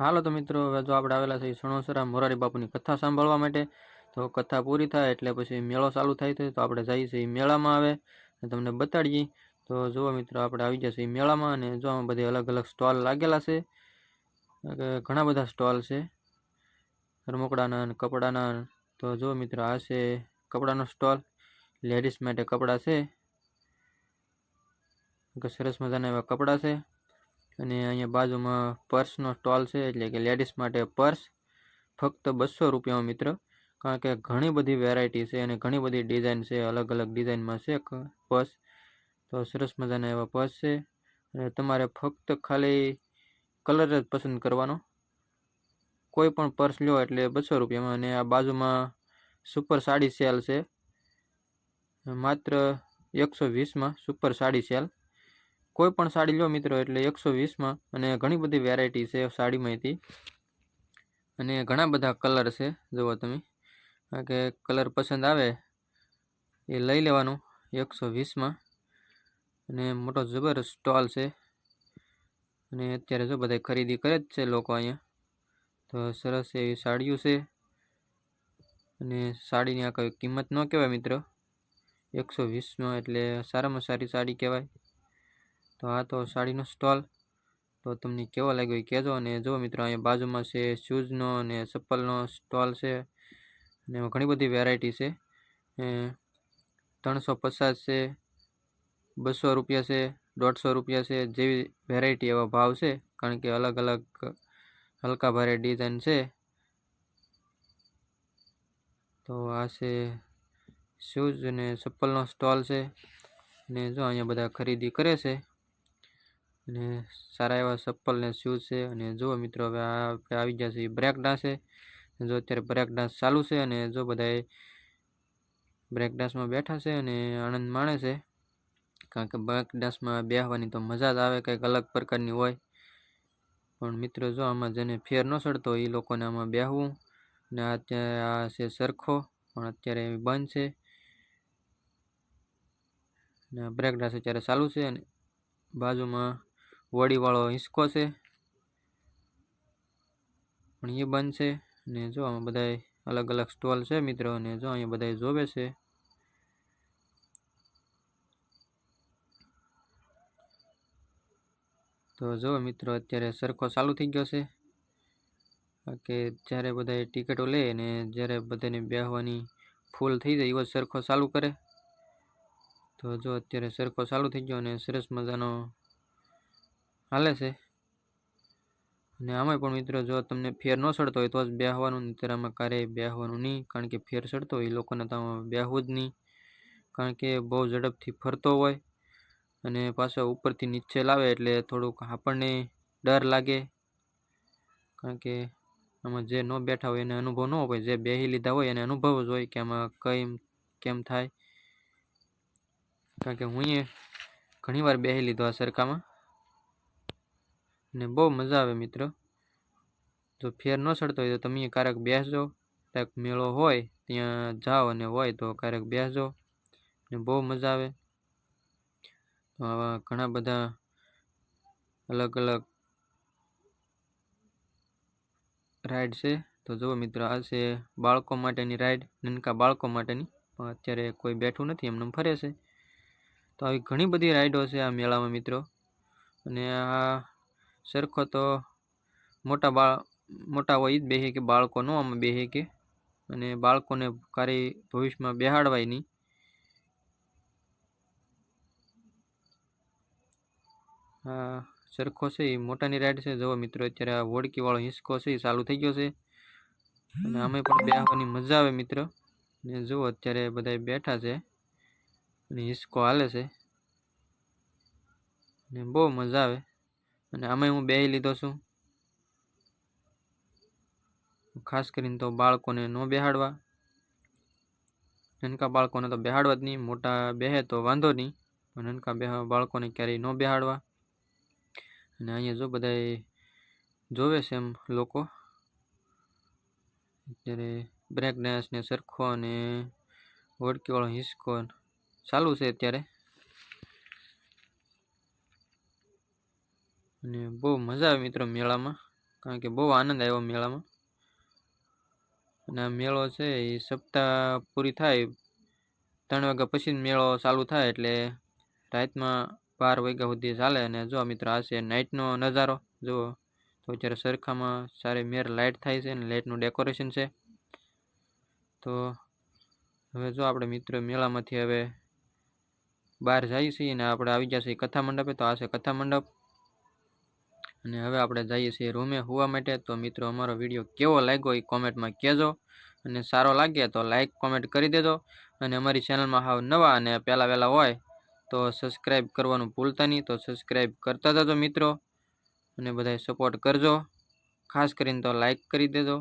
હાલો તો મિત્રો જો આપણે આવેલા છે સણોસરા મોરારી બાપુની કથા સાંભળવા માટે, તો કથા પૂરી થાય એટલે પછી મેળો ચાલુ થાય છે, તો આપણે જઈએ છીએ મેળામાં આવે તમને બતાડીએ. તો જુઓ મિત્રો, આપણે આવી જશે મેળામાં અને જો આમાં બધી અલગ અલગ સ્ટોલ લાગેલા છે ઘણા બધા સ્ટોલ છે, રમકડાના અને કપડાના. તો જો મિત્રો, આ છે કપડાનો સ્ટોલ, લેડીઝ માટે કપડાં છે, સરસ મજાના એવા કપડાં છે. અને અહીંયા બાજુમાં પર્સનો સ્ટોલ છે, એટલે કે લેડીઝ માટે પર્સ, ફક્ત બસો રૂપિયામાં મિત્ર. કારણ કે ઘણી બધી વેરાયટી છે અને ઘણી બધી ડિઝાઇન છે, અલગ અલગ ડિઝાઇનમાં છે પર્સ. તો સરસ મજાના એવા પર્સ છે. અને તમારે ફક્ત ખાલી કલર જ પસંદ કરવાનો. કોઈ પણ પર્સ લો એટલે બસો રૂપિયામાં. અને આ બાજુમાં સુપર સાડી સેલ છે. માત્ર એકસો વીસમાં સુપર સાડી સેલ. કોઈ પણ સાડી લો મિત્રો, એટલે એકસો વીસમાં અને ઘણી બધી વેરાયટી છે સાડીમાંથી. અને ઘણા બધા કલર છે જુઓ તમે. કે કલર પસંદ આવે એ લઈ લેવાનું એકસો વીસમાં અને મોટો જબરદસ્ત સ્ટોલ છે. અને અત્યારે જો બધા ખરીદી કરે જ છે લોકો અહીંયા. તો સરસ એવી સાડીઓ છે. અને સાડીની આ કોઈ કિંમત ન કહેવાય મિત્રો. એકસો વીસમાં એટલે સારામાં સારી સાડી કહેવાય. તો આ તો સાડીનો સ્ટોલ. તો તમને કેવો લાગ્યો એ કહેજો અને જો મિત્રો, અહીંયા બાજુમાં છે શૂઝનો અને ચપ્પલનો સ્ટોલ છે અને એમાં ઘણી બધી વેરાયટી છે. ત્રણસો પચાસ છે, બસો રૂપિયા છે, દોઢસો રૂપિયા છે, જેવી વેરાયટી એવા ભાવ છે, કારણ કે અલગ અલગ હલકા ભારે ડિઝાઇન છે. તો આ છે શૂઝ અને ચપ્પલનો સ્ટોલ છે ને જો અહીંયા બધા ખરીદી કરે છે અને સારા એવા ચપ્પલ ને શૂઝ છે. અને જુઓ મિત્રો, હવે આપણે આવી ગયા છે બ્રેક છે જો અત્યારે બ્રેક ડાન્સ ચાલુ છે અને જો બધાએ બ્રેક ડાન્સમાં બેઠા છે અને આનંદ માણે છે. કારણ કે બ્રેક ડાન્સમાં બેસવાની તો મજા જ આવે, કંઈક અલગ પ્રકારની હોય. પણ મિત્રો, જો આમાં જેને ફેર ન ચડતો એ લોકોને આમાં બેસવું ને અત્યારે આ છે સરખો, પણ અત્યારે બંધ છે. ને બ્રેક ડાન્સ અત્યારે ચાલુ છે અને બાજુમાં વડીવાળો હિંચકો છે. પણ એ બંધ છે. ને જો આમાં બધાય અલગ અલગ સ્ટોલ છે મિત્રો, ને જો અહીંયા બધાય જોવે છે. તો જો મિત્રો, અત્યારે સરખો ચાલુ થઈ ગયો છે. કે જ્યારે બધાય ટિકિટો લે અને જ્યારે બધાને બેહવાની ફૂલ થઈ જાય, એવો સરખો ચાલુ કરે. તો જો અત્યારે સરખો ચાલુ થઈ ગયો અને સરસ મજાનો હાલે છે. અને આમાંય પણ મિત્રો જો તમને ફેર ન સડતો હોય તો જ બેહવાનું ત્યારે આમાં ક્યારેય બેહવાનું નહીં. કારણ કે ફેર સડતો હોય એ લોકોને તો બેસવું જ નહીં. કારણ કે બહુ ઝડપથી ફરતો હોય અને પાછો ઉપરથી નીચે લાવે એટલે થોડુંક આપણને ડર લાગે. કારણ કે આમાં જે ન બેઠા હોય એને અનુભવ ન હોય, જે બેસી લીધા હોય એને અનુભવ જ હોય કે આમાં કઈ કેમ થાય. કારણ કે હું એ બેહી લીધો આ સરખામાં. ને બહુ મજા આવે મિત્રો. જો ફેર ન ચડતો હોય તો તમે ક્યારેક બેસજો. ક્યાંક મેળો હોય, ત્યાં જાઓ અને હોય તો ક્યારેક બેસજો ને બહુ મજા આવે. તો આવા ઘણા બધા અલગ અલગ રાઈડ છે. તો જુઓ મિત્રો, આ છે બાળકો માટેની રાઈડ નાનકા બાળકો માટેની. પણ અત્યારે કોઈ બેઠું નથી, એમને ફરે છે. તો આવી ઘણી બધી રાઈડો છે આ મેળામાં મિત્રો. અને આ સરખો તો મોટા બાળ, મોટા હોય જ બેસે કે બાળકો ન, આમાં બેસે કે. અને બાળકોને કાર્ય ભવિષ્યમાં બેહાડવાય નહીં આ સરખો છે એ મોટાની રાઈડ છે. જુઓ મિત્રો, અત્યારે આ વોડકીવાળો હિંચકો છે એ ચાલુ થઈ ગયો છે. અને અમે પણ બેહવાની મજા આવે મિત્રો. ને જુઓ, અત્યારે બધા બેઠા છે. અને હિંચકો હાલે છે. ને બહુ મજા આવે. અને આમાંય હું બે લીધો છું. ખાસ કરીને તો બાળકોને ન બેહાડવા. નનકા બાળકોને તો બેહાડવા જ નહીં, મોટા બેહે તો વાંધો નહીં, પણ નનકા બે બાળકોને ક્યારેય ન બેહાડવા. અને અહીંયા જો બધાય જોવે છે એમ લોકો. અત્યારે બ્રેક ડાન્સ ને સરખો અને વડકીવાળો હિંચકો ચાલુ છે અત્યારે. અને બહુ મજા આવે મિત્રો મેળામાં. કારણ કે બહુ આનંદ આવ્યો મેળામાં. અને આ મેળો છે એ સપ્તાહ પૂરી થાય. ત્રણ વાગ્યા પછી મેળો ચાલુ થાય એટલે રાતમાં બાર વાગ્યા સુધી ચાલે. અને જો મિત્રો આ છે નાઇટનો નજારો. જુઓ તો અત્યારે સરખામાં સારી મેર લાઇટ થાય છે અને લાઇટનું ડેકોરેશન છે. તો હવે જો આપણે મિત્રો મેળામાંથી હવે બહાર જઈએ છીએ અને આપણે આવી જશે કથા મંડપે. તો આ છે કથા મંડપ. અને હવે આપણે જઈએ છીએ રૂમે હોવા માટે, તો મિત્રો અમારો વીડિયો કેવો લાગ્યો એ કોમેન્ટમાં કહેજો. અને સારો લાગે તો લાઈક કોમેન્ટ કરી દેજો. અને અમારી ચેનલમાં હાવ નવા અને પહેલાં વહેલા હોય, તો સબસ્ક્રાઈબ કરવાનું ભૂલતા નહીં. તો સબસ્ક્રાઈબ કરતા જજો મિત્રો. અને બધાય સપોર્ટ કરજો. ખાસ કરીને તો લાઈક કરી દેજો.